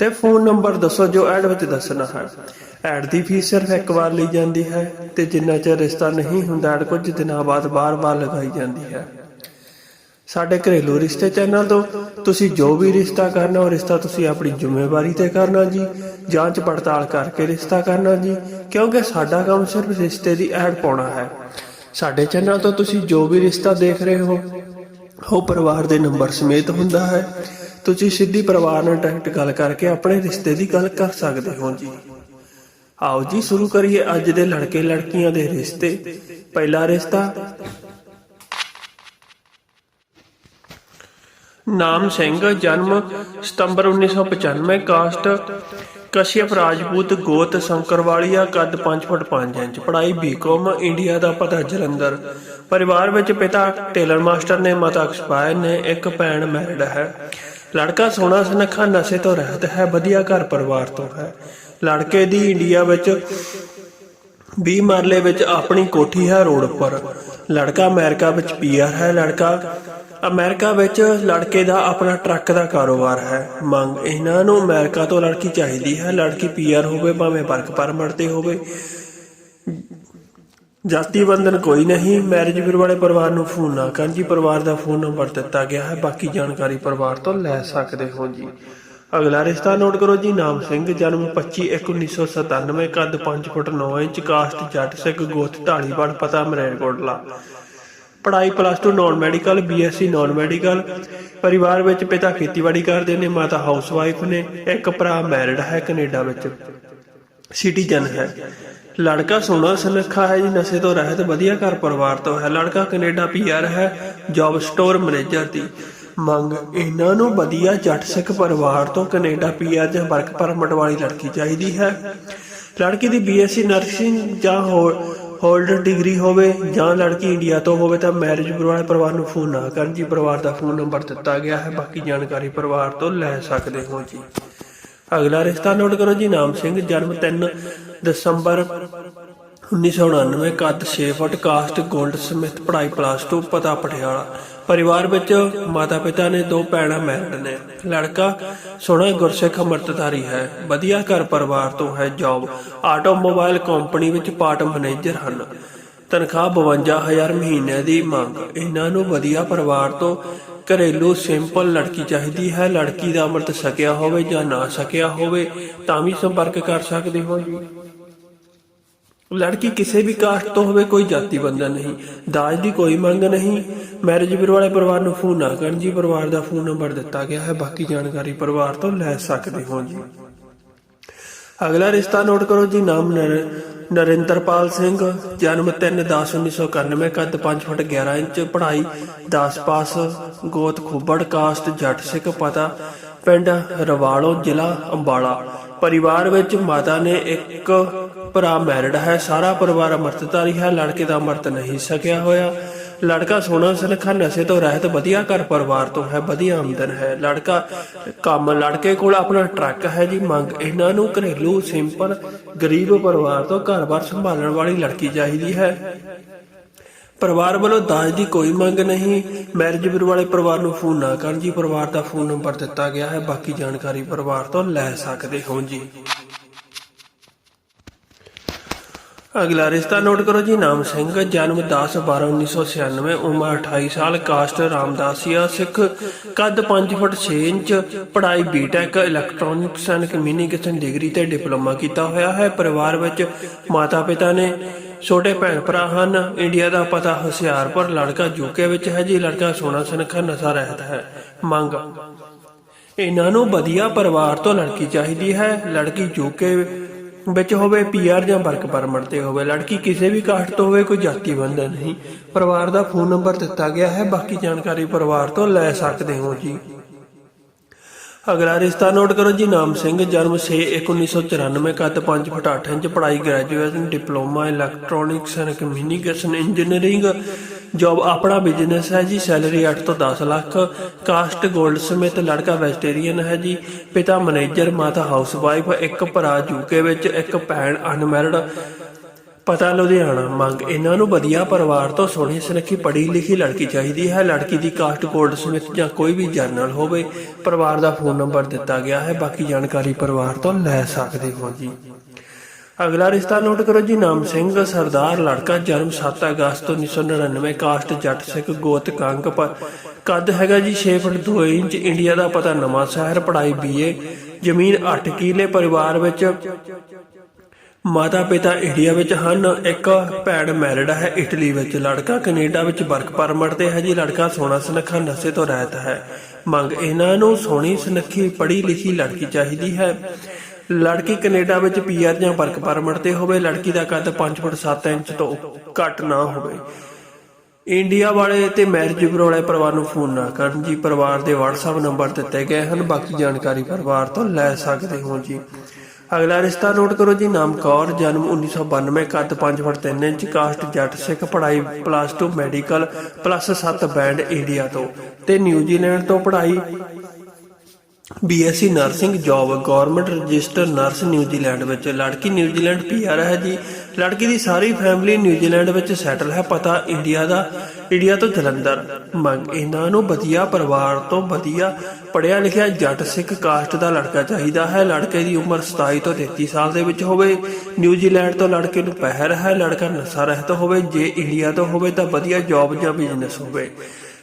ਤੇ phone number ਦੱਸੋ ਜੋ ਐਡ ਵਿੱਚ ਦੱਸਣਾ ਹੈ। ਐਡ ਦੀ ਫੀਸ ਸਿਰਫ ਇੱਕ ਵਾਰ ਲਈ ਜਾਂਦੀ ਹੈ ਤੇ ਜਿੰਨਾ ਚਿਰ ਰਿਸ਼ਤਾ ਨਹੀਂ ਹੁੰਦਾ, ਐਡ ਕੁਝ ਦਿਨਾਂ ਬਾਅਦ ਬਾਰ-ਬਾਰ ਲਗਾਈ ਜਾਂਦੀ ਹੈ। ਸਾਡੇ ਘਰੇਲੂ ਰਿਸ਼ਤੇ ਚੈਨਲ ਤੋਂ ਤੁਸੀਂ ਜੋ ਵੀ ਰਿਸ਼ਤਾ ਕਰਨਾ, ਉਹ ਰਿਸ਼ਤਾ ਤੁਸੀਂ ਆਪਣੀ ਜ਼ਿੰਮੇਵਾਰੀ ਤੇ ਕਰਨਾ ਜੀ। ਜਾਂਚ ਪੜਤਾਲ ਕਰਕੇ ਰਿਸ਼ਤਾ ਕਰਨਾ ਜੀ, ਕਿਉਂਕਿ ਸਾਡਾ ਕੰਮ ਸਿਰਫ ਰਿਸ਼ਤੇ ਦੀ ਐਡ ਪਾਉਣਾ ਹੈ। ਸਾਡੇ ਚੈਨਲ ਤੋਂ ਤੁਸੀਂ ਜੋ ਵੀ ਰਿਸ਼ਤਾ ਦੇਖ ਰਹੇ ਹੋ, ਉਹ ਪਰਿਵਾਰ ਦੇ ਨੰਬਰ ਸਮੇਤ ਹੁੰਦਾ ਹੈ। ਤੁਸੀਂ ਸਿੱਧੀ ਪਰਿਵਾਰ ਨਾਲ ਡਾਇਰੈਕਟ ਗੱਲ ਕਰਕੇ ਆਪਣੇ ਰਿਸ਼ਤੇ ਦੀ ਗੱਲ ਕਰ ਸਕਦੇ ਹੋ ਜੀ। ਆਓ ਜੀ, ਸ਼ੁਰੂ ਕਰੀਏ ਅੱਜ ਦੇ ਲੜਕੇ ਲੜਕੀਆਂ ਦੇ ਰਿਸ਼ਤੇ। ਪਹਿਲਾ ਰਿਸ਼ਤਾ। ਨਾਮ ਸਿੰਘ, ਜਨਮ ਸਤੰਬਰ 1995 ਕਾਸਟ ਕਸ਼ਯਪ ਰਾਜਪੂਤ ਗੋਤ ਸ਼ੰਕਰਵਾਲੀਆ, ਕੱਦ 5 ਫੁੱਟ 5 ਇੰਚ, ਪੜ੍ਹਾਈ ਬੀਕਾਮ ਇੰਡੀਆ ਦਾ ਪਤਾ ਜਲੰਧਰ। ਪਰਿਵਾਰ ਵਿੱਚ ਪਿਤਾ ਟੇਲਰ ਮਾਸਟਰ ਨੇ, ਮਾਤਾ ਐਕਸਪਾਇਰ ਨੇ, ਇੱਕ ਭੈਣ ਮੈਰਿਡ ਹੈ। ਲੜਕਾ ਸੋਹਣਾ ਸੁਨੱਖਾ ਨਸ਼ੇ ਤੋਂ ਰਹਿਤ ਹੈ, ਵਧੀਆ ਘਰ ਪਰਿਵਾਰ ਤੋਂ ਹੈ। ਲੜਕੇ ਦੀ ਇੰਡੀਆ ਵਿੱਚ 20 ਮਰਲੇ ਵਿੱਚ ਆਪਣੀ ਕੋਠੀ ਹੈ ਰੋਡ ਉੱਪਰ। ਲੜਕਾ ਅਮਰੀਕਾ ਵਿੱਚ ਪੀਆਰ ਹੈ, ਲੜਕਾ ਅਮਰੀਕਾ ਵਿੱਚ ਲੜਕੇ ਦਾ ਆਪਣਾ ਟਰੱਕ ਦਾ ਕਾਰੋਬਾਰ ਹੈ। ਮੰਗ, ਇਹਨਾਂ ਨੂੰ ਅਮਰੀਕਾ ਤੋਂ ਲੜਕੀ ਚਾਹੀਦੀ ਹੈ। ਲੜਕੀ ਪੀਆਰ ਹੋਵੇ, ਭਾਵੇਂ ਵਰਕ ਪਰਮਿਟ ਤੇ ਹੋਵੇ। ਜਾਤੀ ਬੰਧਨ ਕੋਈ ਨਹੀਂ ਮੈਰਿਜ ਬਿਊਰੋ ਵਾਲੇ ਪਰਿਵਾਰ ਨੂੰ ਫੋਨ ਨਾ ਕਰਨ ਜੀ, ਪਰਿਵਾਰ ਦਾ ਫੋਨ ਨੰਬਰ ਦਿੱਤਾ ਗਿਆ ਹੈ, ਬਾਕੀ ਜਾਣਕਾਰੀ ਪਰਿਵਾਰ ਤੋਂ ਲੈ ਸਕਦੇ ਹੋ ਜੀ। ਅਗਲਾ ਰਿਸ਼ਤਾ ਨੋਟ ਕਰੋ ਜੀ, ਨਾਮ ਸਿੰਘ, ਜਨਮ 25 1997 ਕੱਦ 5 ਫੁੱਟ 9 ਇੰਚ ਕਾਸਟ ਜੱਟ ਸਿੱਖ, ਗੋਤ ਢਾਲੀਵਾਲ, ਪਤਾ ਮਰੇਰਕੋਟਲਾ ਪੜ੍ਹਾਈ plus 2 non medical BSc non medical ਪਰਿਵਾਰ ਵਿੱਚ ਪਿਤਾ ਖੇਤੀਬਾੜੀ ਕਰਦੇ ਨੇ, ਮਾਤਾ ਹਾਊਸਵਾਈਫ ਨੇ, ਇੱਕ ਭਰਾ ਮੈਰਿਡ ਹੈ ਕੈਨੇਡਾ ਵਿੱਚ। ਸਿਟੀਜ਼ਨ ਹੈ। ਲੜਕਾ ਸੋਹਣਾ ਸੁਨੱਖਾ ਹੈ ਜੀ, ਨਸ਼ੇ ਤੋਂ ਰਹਿਤ, ਵਧੀਆ ਘਰ ਪਰਿਵਾਰ ਤੋਂ ਹੈ। ਲੜਕਾ ਕੈਨੇਡਾ ਪੀਆਰ ਹੈ ਜੌਬ ਸਟੋਰ ਮੈਨੇਜਰ ਦੀ। ਮੰਗ, ਇਹਨਾਂ ਨੂੰ ਵਧੀਆ ਜੱਟ ਸਿੱਖ ਪਰਿਵਾਰ ਤੋਂ ਕੈਨੇਡਾ ਪੀਆਰ ਜਾਂ ਵਰਕ ਪਰਮਿਟ ਵਾਲੀ ਲੜਕੀ ਚਾਹੀਦੀ ਹੈ। ਲੜਕੀ ਦੀ ਬੀਐਸਸੀ ਨਰਸਿੰਗ ਜਾਂ ਹੋਲਡਰ ਡਿਗਰੀ ਹੋਵੇ ਜਾਂ ਲੜਕੀ ਇੰਡੀਆ ਤੋਂ ਹੋਵੇ ਤਾਂ ਮੈਰਿਜ ਵਾਲੇ ਪਰਿਵਾਰ ਨੂੰ ਫੋਨ ਨਾ ਕਰਨ ਜੀ। ਪਰਿਵਾਰ ਦਾ ਫੋਨ ਨੰਬਰ ਦਿੱਤਾ ਗਿਆ ਹੈ, ਬਾਕੀ ਜਾਣਕਾਰੀ ਪਰਿਵਾਰ ਤੋਂ ਲੈ ਸਕਦੇ ਹੋ ਜੀ। ਅਗਲਾ ਰਿਸ਼ਤਾ ਨੋਟ ਕਰੋ ਜੀ, ਨਾਮ ਸਿੰਘ, ਜਨਮ 3 ਦਸੰਬਰ 1999 ਕੱਦ 6 ਫੁੱਟ ਕਾਸਟ 골ਡ ਸਮਿਥ, ਪੜ੍ਹਾਈ ਪਲੱਸ 2 ਪਤਾ ਪਟਿਆਲਾ। ਪਰਿਵਾਰ ਵਿੱਚ ਮਾਤਾ ਪਿਤਾ ਨੇ ਦੋ ਭੈਣਾਂ ਮੈਰਿਡ ਨੇ। ਲੜਕਾ ਸੋਹਣਾ, ਗੁਰਸਿੱਖ, ਅੰਮ੍ਰਿਤਧਾਰੀ ਹੈ। ਵਧੀਆ ਘਰ ਪਰਿਵਾਰ ਤੋਂ ਹੈ ਜੌਬ ਆਟੋਮੋਬਾਈਲ ਕੰਪਨੀ ਵਿੱਚ ਪਾਰਟ ਮੈਨੇਜਰ ਹਨ। ਤਨਖਾਹ 52000 ਮਹੀਨੇ ਦੀ ਮੰਗ। ਇਹਨਾਂ ਨੂੰ ਵਧੀਆ ਪਰਿਵਾਰ ਤੋਂ ਘਰੇਲੂ ਸਿੰਪਲ ਲੜਕੀ ਚਾਹੀਦੀ ਹੈ। ਲੜਕੀ ਦਾ ਅੰਮ੍ਰਿਤ ਸਕਿਆ ਹੋਵੇ ਜਾਂ ਨਾ ਸਕਿਆ ਹੋਵੇ, ਤਾਂ ਵੀ ਸੰਪਰਕ ਕਰ ਸਕਦੇ ਹੋ। ਜੀ ਲੜਕੀ ਕਿਸੇ ਵੀ ਕਾਸਟ ਤੋਂ ਹੋਵੇ, ਕੋਈ ਜਾਤੀ ਬੰਦਾ ਨਹੀਂ। ਦਾਜ ਦੀ ਕੋਈ ਮੰਗ ਨਹੀਂ। ਮੈਰਿਜ ਬਿਊਰੋ ਵਾਲੇ ਪਰਿਵਾਰ ਨੂੰ ਫੋਨ ਨਾ ਕਰਨ ਜੀ। ਪਰਿਵਾਰ ਦਾ ਫੋਨ ਨੰਬਰ ਦਿੱਤਾ ਗਿਆ ਹੈ। ਬਾਕੀ ਜਾਣਕਾਰੀ ਪਰਿਵਾਰ ਤੋਂ ਲੈ ਸਕਦੇ ਹੋ ਜੀ। ਅਗਲਾ ਰਿਸ਼ਤਾ ਨੋਟ ਕਰੋ ਜੀ। ਨਾਮ ਨਰਿੰਦਰਪਾਲ ਸਿੰਘ, ਜਨਮ 3/10/1991 ਕੱਦ 5 ਫੁੱਟ 11 ਇੰਚ, ਪੜ੍ਹਾਈ 10 ਪਾਸ, ਗੋਤ ਖੁੱਬੜ ਕਾਸਟ ਜੱਟ ਸਿੱਖ, ਪਤਾ ਪਿੰਡ ਰਵਾਲੋ, ਜ਼ਿਲ੍ਹਾ ਅੰਬਾਲਾ। ਪਰਿਵਾਰ ਵਿੱਚ ਮਾਤਾ ਨੇ ਇੱਕ ਭਰਾ ਮੈਰਿਡ ਹੈ, ਸਾਰਾ ਪਰਿਵਾਰ ਅੰਮ੍ਰਿਤਧਾਰੀ ਹੈ, ਲੜਕੇ ਦਾ ਅੰਮ੍ਰਿਤ ਨਹੀਂ ਸਕਿਆ ਹੋਇਆ। ਲੜਕਾ ਸੋਹਣਾ ਸੁਨੱਖਾ ਨਸ਼ੇ ਤੋਂ ਰਹਿਤ ਵਧੀਆ ਘਰ ਪਰਿਵਾਰ ਤੋਂ ਹੈ, ਵਧੀਆ ਆਮਦਨ ਹੈ। ਲੜਕਾ ਕੰਮ ਲੜਕੇ ਕੋਲ ਆਪਣਾ ਟਰੱਕ ਹੈ ਜੀ, ਮੰਗ ਇਹਨਾਂ ਨੂੰ ਘਰੇਲੂ, ਸਿੰਪਲ, ਗਰੀਬ ਪਰਿਵਾਰ ਤੋਂ ਘਰ-ਬਾਰ ਸੰਭਾਲਣ ਵਾਲੀ ਲੜਕੀ ਚਾਹੀਦੀ ਹੈ। ਪਰਿਵਾਰ ਵੱਲੋਂ ਦਾਜ ਦੀ ਕੋਈ ਮੰਗ ਨਹੀਂ। ਮੈਰਿਜ ਬਿਊਰੋ ਵਾਲੇ ਪਰਿਵਾਰ ਨੂੰ ਫੋਨ ਨਾ ਕਰਨ ਜੀ, ਪਰਿਵਾਰ ਦਾ ਫੋਨ ਨੰਬਰ ਦਿੱਤਾ ਗਿਆ ਹੈ, ਬਾਕੀ ਜਾਣਕਾਰੀ ਪਰਿਵਾਰ ਤੋਂ ਲੈ ਸਕਦੇ ਹੋ ਜੀ। ਅਗਲਾ ਰਿਸ਼ਤਾ ਨੋਟ ਕਰੋ ਜੀ, ਨਾਮ ਸਿੰਘ, ਜਨਮ 10 12 1996 ਉਮਰ 28 ਸਾਲ, ਕਾਸਟ ਰਾਮਦਾਸੀਆ, ਸਿੱਖ, ਕੱਦ 5 ਫੁੱਟ 6 ਇੰਚ, ਪੜ੍ਹਾਈ BTech electronics and communication degree ਤੇ ਡਿਪਲੋਮਾ ਕੀਤਾ ਹੋਇਆ ਹੈ। ਪਰਿਵਾਰ ਵਿੱਚ ਮਾਤਾ ਪਿਤਾ ਨੇ, ਛੋਟੇ ਭੈਣ ਭਰਾ ਹਨ। ਇੰਡੀਆ ਦਾ ਪਤਾ ਹੁਸ਼ਿਆਰਪੁਰ ਲੜਕਾ ਯੂਕੇ ਵਿੱਚ ਹੈ ਜੀ। ਲੜਕਾ ਸੋਹਣਾ ਸਨਖਾ ਨਸ਼ਾ ਰਹਿਤ ਹੈ। ਮੰਗ। ਇਹਨਾਂ ਨੂੰ ਵਧੀਆ ਪਰਿਵਾਰ ਤੋਂ ਲੜਕੀ ਚਾਹੀਦੀ ਹੈ। ਲੜਕੀ ਯੂਕੇ ਵਿੱਚ ਹੋਵੇ ਪੀਆਰ ਜਾਂ ਵਰਕ ਪਰਮਿਟ ਤੇ ਹੋਵੇ, ਲੜਕੀ ਕਿਸੇ ਵੀ ਕਾਸਟ ਤੋਂ ਹੋਵੇ, ਕੋਈ ਜਾਤੀ ਬੰਧਨ ਨਹੀਂ। ਪਰਿਵਾਰ ਦਾ ਫੋਨ ਨੰਬਰ ਦਿੱਤਾ ਗਿਆ ਹੈ, ਬਾਕੀ ਜਾਣਕਾਰੀ ਪਰਿਵਾਰ ਤੋਂ ਲੈ ਸਕਦੇ ਹੋ ਜੀ। ਅਗਲਾ ਰਿਸ਼ਤਾ ਨੋਟ ਕਰੋ ਜੀ, ਨਾਮ ਸਿੰਘ, ਜਨਮ 6 1994 ਕੱਦ 5 ਫੁੱਟ 8 ਇੰਚ, ਪੜ੍ਹਾਈ, graduation, diploma, electronics and communication engineering job ਆਪਣਾ ਬਿਜ਼ਨਸ ਹੈ ਜੀ, ਸੈਲਰੀ 8 ਤੋਂ 10 ਲੱਖ। ਕਾਸਟ ਗੋਲਡ ਸਮਿਤ ਲੜਕਾ ਵੈਜੀਟੇਰੀਅਨ ਹੈ ਜੀ। ਪਿਤਾ ਮੈਨੇਜਰ, ਮਾਤਾ ਹਾਊਸਵਾਈਫ, ਇੱਕ ਭਰਾ ਯੂਕੇ ਵਿੱਚ, ਇੱਕ ਭੈਣ ਅਨਮੈਰਿਡ। ਪਤਾ ਲੁਧਿਆਣਾ, ਮੰਗ। ਇਹਨਾਂ ਨੂੰ ਵਧੀਆ ਪਰਿਵਾਰ ਤੋਂ ਸੋਹਣੀ, ਸੁਨੱਖੀ ਪੜ੍ਹੀ ਲਿਖੀ ਲੜਕੀ ਚਾਹੀਦੀ ਹੈ। ਲੜਕੀ ਦੀ ਕਾਸਟ 골ਡ ਸਮਿਤ ਜਾਂ ਕੋਈ ਵੀ ਜਰਨਲ ਹੋਵੇ, ਪਰਿਵਾਰ ਦਾ ਫੋਨ ਨੰਬਰ ਦਿੱਤਾ ਗਿਆ ਹੈ। ਬਾਕੀ ਜਾਣਕਾਰੀ ਪਰਿਵਾਰ ਤੋਂ ਲੈ ਸਕਦੇ ਹੋ ਜੀ। ਅਗਲਾ ਰਿਸ਼ਤਾ ਨੋਟ ਕਰੋ ਜੀ, ਨਾਮ ਸਿੰਘ, ਸਰਦਾਰ, ਲੜਕਾ, ਜਨਮ 7 ਅਗਸਤ 1999 ਕਾਸਟ ਜੱਟ ਸਿੱਖ, ਗੋਤ ਕੰਗ ਕੱਦ ਹੈਗਾ ਜੀ 6 ਫੁੱਟ 2 ਇੰਚ, ਇੰਡੀਆ ਦਾ ਪਤਾ ਨਵਾਂ ਸ਼ਹਿਰ ਪੜਾਈ ਬੀਏ, ਜ਼ਮੀਨ 8 ਕਿਲੇ, ਪਰਿਵਾਰ ਵਿੱਚ ਮਾਤਾ ਪਿਤਾ ਇੰਡੀਆ ਵਿੱਚ ਹਨ, ਇੱਕ ਭੈਣ ਮੈਰਿਡ ਹੈ ਇਟਲੀ ਵਿੱਚ, ਲੜਕਾ ਕੈਨੇਡਾ ਵਿੱਚ ਵਰਕ ਪਰਮਿਟ ਤੇ ਹੈ ਜੀ, ਲੜਕਾ ਸੋਹਣਾ ਸੁਨੱਖਾ ਨਸ਼ੇ ਤੋਂ ਰਹਿਤ ਹੈ। ਮੰਗ ਇਹਨਾਂ ਨੂੰ ਸੋਹਣੀ ਸੁਨੱਖੀ ਪੜ੍ਹੀ ਲਿਖੀ ਲੜਕੀ ਚਾਹੀਦੀ ਹੈ। ਲੜਕੀ ਕੈਨੇਡਾ ਵਿੱਚ ਪੀਆਰ ਜਾਂ ਵਰਕ ਪਰਮਿਟ ਤੇ ਹੋਵੇ, ਲੜਕੀ ਦਾ ਕੱਦ 5 ਫੁੱਟ 7 ਇੰਚ ਤੋਂ ਘੱਟ ਨਾ ਹੋਵੇ। ਇੰਡੀਆ ਵਾਲੇ ਤੇ ਮੈਰਿਜ ਬਿਊਰੋ ਵਾਲੇ ਪਰਿਵਾਰ ਨੂੰ ਫੋਨ ਨਾ ਕਰਨ ਜੀ, ਪਰਿਵਾਰ ਦੇ WhatsApp ਨੰਬਰ ਦਿੱਤੇ ਗਏ ਹਨ, ਬਾਕੀ ਜਾਣਕਾਰੀ ਪਰਿਵਾਰ ਤੋਂ ਲੈ ਸਕਦੇ ਹੋ ਜੀ। ਅਗਲਾ ਰਿਸ਼ਤਾ ਨੋਟ ਕਰੋ ਜੀ, ਨਾਮ ਕੌਰ, ਜਨਮ 1992 ਕੱਦ 5 ਫੁੱਟ 3 ਇੰਚ ਕਾਸਟ ਜੱਟ ਸਿੱਖ, ਪੜ੍ਹਾਈ plus 2 medical plus 7 band India ਤੋਂ ਤੇ ਨਿਊਜ਼ੀਲੈਂਡ ਤੋਂ ਪੜ੍ਹਾਈ BSc nursing job government register nurse New Zealand ਵਿੱਚ ਲੜਕੀ ਨਿਊਜ਼ੀਲੈਂਡ ਪੀਆਰ ਹੈ ਜੀ। ਲੜਕੀ ਦੀ ਸਾਰੀ ਫੈਮਿਲੀ ਨਿਊਜ਼ੀਲੈਂਡ ਵਿੱਚ ਸੈਟਲ ਹੈ, ਪਤਾ ਇੰਡੀਆ ਦਾ। ਇੰਡੀਆ ਤੋਂ ਜਲੰਧਰ। ਮੰਗ, ਇਹਨਾਂ ਨੂੰ ਵਧੀਆ ਪਰਿਵਾਰ ਤੋਂ ਵਧੀਆ ਪੜਿਆ ਲਿਖਿਆ ਜੱਟ ਸਿੱਖ ਕਾਸਟ ਦਾ ਲੜਕਾ ਚਾਹੀਦਾ ਹੈ। ਲੜਕੇ ਦੀ ਉਮਰ 27 ਤੋਂ 33 ਸਾਲ ਦੇ ਵਿੱਚ ਹੋਵੇ। ਨਿਊਜ਼ੀਲੈਂਡ ਤੋਂ ਲੜਕੇ ਨੂੰ ਪਹਿਰ ਹੈ। ਲੜਕਾ ਨਸ਼ਾ ਰਹਿਤ ਹੋਵੇ। ਜੇ ਇੰਡੀਆ ਤੋਂ ਹੋਵੇ ਤਾਂ ਵਧੀਆ ਜੌਬ ਜਾਂ ਬਿਜ਼ਨਸ ਹੋਵੇ।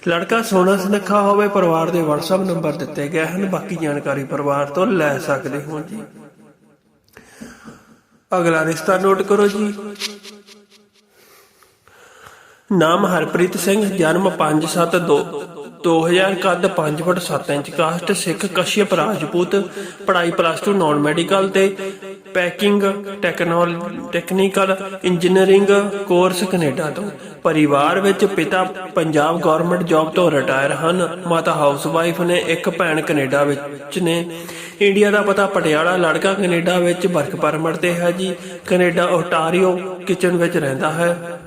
ਲੜਕਾ ਸੋਹਣਾ ਸੁਨੱਖਾ ਹੋਵੇ, ਪਰਿਵਾਰ ਦੇ WhatsApp ਨੰਬਰ ਦਿੱਤੇ ਗਏ ਹਨ। ਬਾਕੀ ਜਾਣਕਾਰੀ ਪਰਿਵਾਰ ਤੋਂ ਲੈ ਸਕਦੇ ਹੋ ਜੀ। ਅਗਲਾ ਰਿਸ਼ਤਾ ਨੋਟ ਕਰੋ ਜੀ। ਨਾਮ ਹਰਪ੍ਰੀਤ ਸਿੰਘ, ਜਨਮ 5/7/2 2000 ਕੱਦ 5 foot 7 inch caste Sikh Kashyap Rajput, ਪੜ੍ਹਾਈ ਪਲੱਸ 2 ਨਾਨ ਮੈਡੀਕਲ ਤੇ packing technology technical engineering course Canada ਤੋਂ। ਪਰਿਵਾਰ ਵਿੱਚ ਪਿਤਾ ਪੰਜਾਬ ਗਵਰਨਮੈਂਟ ਜੌਬ ਤੋਂ ਰਿਟਾਇਰ ਹਨ। ਮਾਤਾ ਹਾਊਸਵਾਈਫ ਨੇ ਇੱਕ ਭੈਣ ਕੈਨੇਡਾ ਵਿੱਚ ਨੇ। ਇੰਡੀਆ ਦਾ ਪਤਾ ਪਟਿਆਲਾ ਲੜਕਾ ਕੈਨੇਡਾ ਵਿੱਚ ਵਰਕ ਪਰਮਿਟ ਤੇ ਹੈ ਜੀ। ਕੈਨੇਡਾ ਓਟਾਰੀਓ ਕਿਚਨ ਵਿੱਚ ਰਹਿੰਦਾ ਹੈ।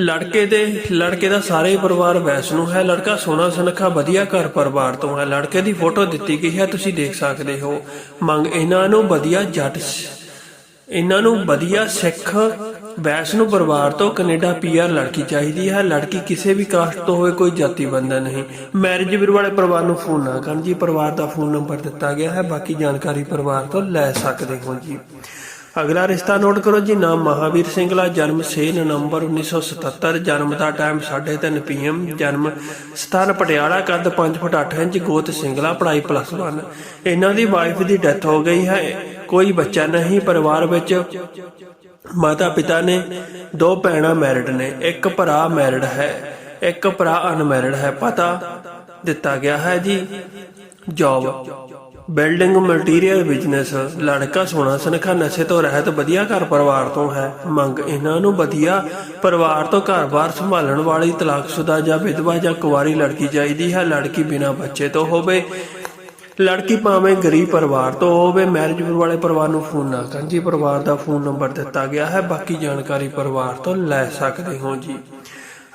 ਲੜਕੇ ਦੇ, ਲੜਕੇ ਦਾ ਸਾਰੇ ਪਰਿਵਾਰ ਵੈਸ਼ਨੂ ਹੈ। ਲੜਕਾ ਸੋਹਣਾ ਸੁਨੱਖਾ ਵਧੀਆ ਘਰ ਪਰਿਵਾਰ ਤੋਂ ਹੈ। ਲੜਕੇ ਦੀ ਫੋਟੋ ਦਿੱਤੀ ਗਈ ਹੈ, ਤੁਸੀਂ ਦੇਖ ਸਕਦੇ ਹੋ। ਮੰਗ ਇਹਨਾਂ ਨੂੰ ਵਧੀਆ ਜੱਟ ਇਹਨਾਂ ਨੂੰ ਵਧੀਆ ਸਿੱਖ ਵੈਸ਼ਨੂ ਪਰਿਵਾਰ ਤੋਂ ਕੈਨੇਡਾ ਪੀਆਰ ਲੜਕੀ ਚਾਹੀਦੀ ਹੈ। ਲੜਕੀ ਕਿਸੇ ਵੀ ਕਾਸਟ ਤੋਂ ਹੋਵੇ ਕੋਈ ਜਾਤੀ ਬੰਧਨ ਨਹੀਂ। ਮੈਰਿਜ ਵੀਰ ਵਾਲੇ ਪਰਿਵਾਰ ਨੂੰ ਫੋਨ ਨਾ ਕਰਨ ਜੀ। ਪਰਿਵਾਰ ਦਾ ਫੋਨ ਨੰਬਰ ਦਿੱਤਾ ਗਿਆ ਹੈ। ਬਾਕੀ ਜਾਣਕਾਰੀ ਪਰਿਵਾਰ ਤੋਂ ਲੈ ਸਕਦੇ ਹੋ ਜੀ। ਅਗਲਾ ਰਿਸ਼ਤਾ ਨੋਟ ਕਰੋ ਜੀ, ਨਾਮ ਮਹਾਵੀਰ ਸਿੰਘਲਾ ਜਨਮ 6 ਨਵੰਬਰ 1977 ਜਨਮ ਦਾ ਟਾਈਮ 3:30 ਪੀਐਮ ਜਨਮ ਸਥਾਨ ਪਟਿਆਲਾ ਕੱਦ 5 ਫੁੱਟ 8 ਇੰਚ, ਗੋਤ ਸਿੰਘਲਾ ਪੜ੍ਹਾਈ ਪਲੱਸ 1 ਇਹਨਾਂ ਦੀ ਵਾਈਫ ਦੀ ਡੈਥ ਹੋ ਗਈ ਹੈ। ਕੋਈ ਬੱਚਾ ਨਹੀਂ, ਪਰਿਵਾਰ ਵਿੱਚ ਮਾਤਾ ਪਿਤਾ ਨੇ ਦੋ ਭੈਣਾਂ ਮੈਰਿਡ ਨੇ, ਇੱਕ ਭਰਾ ਮੈਰਿਡ ਹੈ, ਇੱਕ ਭਰਾ ਅਨਮੈਰਿਡ ਹੈ। ਪਤਾ ਦਿੱਤਾ ਗਿਆ ਹੈ ਜੀ, ਜੌਬ। ਬਿਲਡਿੰਗ ਮਟੀਰੀਅਲ ਬਿਜ਼ਨਸ, ਲੜਕਾ ਸੋਹਣਾ ਸੁਨੱਖਾ ਨਸ਼ੇ ਤੋਂ ਰਹਿਤ ਵਧੀਆ ਘਰ ਪਰਿਵਾਰ ਤੋਂ ਹੈ। ਮੰਗ ਇਹਨਾਂ ਨੂੰ ਵਧੀਆ ਪਰਿਵਾਰ ਤੋਂ ਘਰ-ਬਾਰ ਸੰਭਾਲਣ ਵਾਲੀ ਤਲਾਕਸ਼ੁਦਾ ਜਾਂ ਵਿਧਵਾ ਜਾਂ ਕੁਵਾਰੀ ਲੜਕੀ ਚਾਹੀਦੀ ਹੈ। ਲੜਕੀ ਬਿਨਾਂ ਬੱਚੇ ਤੋਂ ਹੋਵੇ, ਲੜਕੀ ਭਾਵੇਂ ਗਰੀਬ ਪਰਿਵਾਰ ਤੋਂ ਹੋਵੇ ਮੈਰਿਜ ਵਾਲੇ ਪਰਿਵਾਰ ਨੂੰ ਫੋਨ ਨਾ ਕਰਨ। ਜੀ, ਪਰਿਵਾਰ ਦਾ ਫੋਨ ਨੰਬਰ ਦਿੱਤਾ ਗਿਆ ਹੈ। ਬਾਕੀ ਜਾਣਕਾਰੀ ਪਰਿਵਾਰ ਤੋਂ ਲੈ ਸਕਦੇ ਹੋ ਜੀ।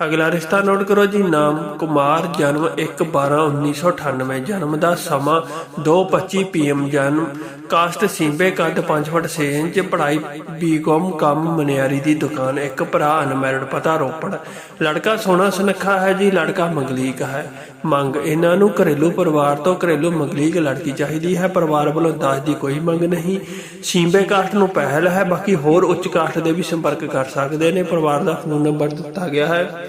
ਅਗਲਾ ਰਿਸ਼ਤਾ ਨੋਟ ਕਰੋ ਜੀ, ਨਾਮ ਕੁਮਾਰ, ਜਨਮ 1/12/1998 ਜਨਮ ਦਾ ਸਮਾਂ 2:25 ਪੀਐਮ ਜਨਮ ਕਾਸਟ ਸਿੰਬੇ ਕੱਦ 5 ਫੁੱਟ 6 ਇੰਚ, ਪੜ੍ਹਾਈ ਬੀਕਾਮ ਕੰਮ ਮਨਿਆਰੀ ਦੀ ਦੁਕਾਨ, ਇੱਕ ਭਰਾ ਅਨਮੈਰਿਡ ਪਤਾ ਰੋਪੜ। ਲੜਕਾ ਸੋਹਣਾ ਸੁਨੱਖਾ ਹੈ ਜੀ, ਲੜਕਾ ਮੰਗਲੀਕ ਹੈ। ਮੰਗ, ਇਹਨਾਂ ਨੂੰ ਘਰੇਲੂ ਪਰਿਵਾਰ ਤੋਂ ਘਰੇਲੂ ਮੰਗਲੀਕ ਲੜਕੀ ਚਾਹੀਦੀ ਹੈ, ਪਰਿਵਾਰ ਵੱਲੋਂ ਦਾਜ ਦੀ ਕੋਈ ਮੰਗ ਨਹੀਂ। ਸਿੰਬੇ ਕਾਸਟ ਨੂੰ ਪਹਿਲ ਹੈ, ਬਾਕੀ ਹੋਰ ਉੱਚ ਕਾਸਟ ਦੇ ਵੀ ਸੰਪਰਕ ਕਰ ਸਕਦੇ ਨੇ, ਪਰਿਵਾਰ ਦਾ ਫੋਨ ਨੰਬਰ ਦਿੱਤਾ ਗਿਆ ਹੈ।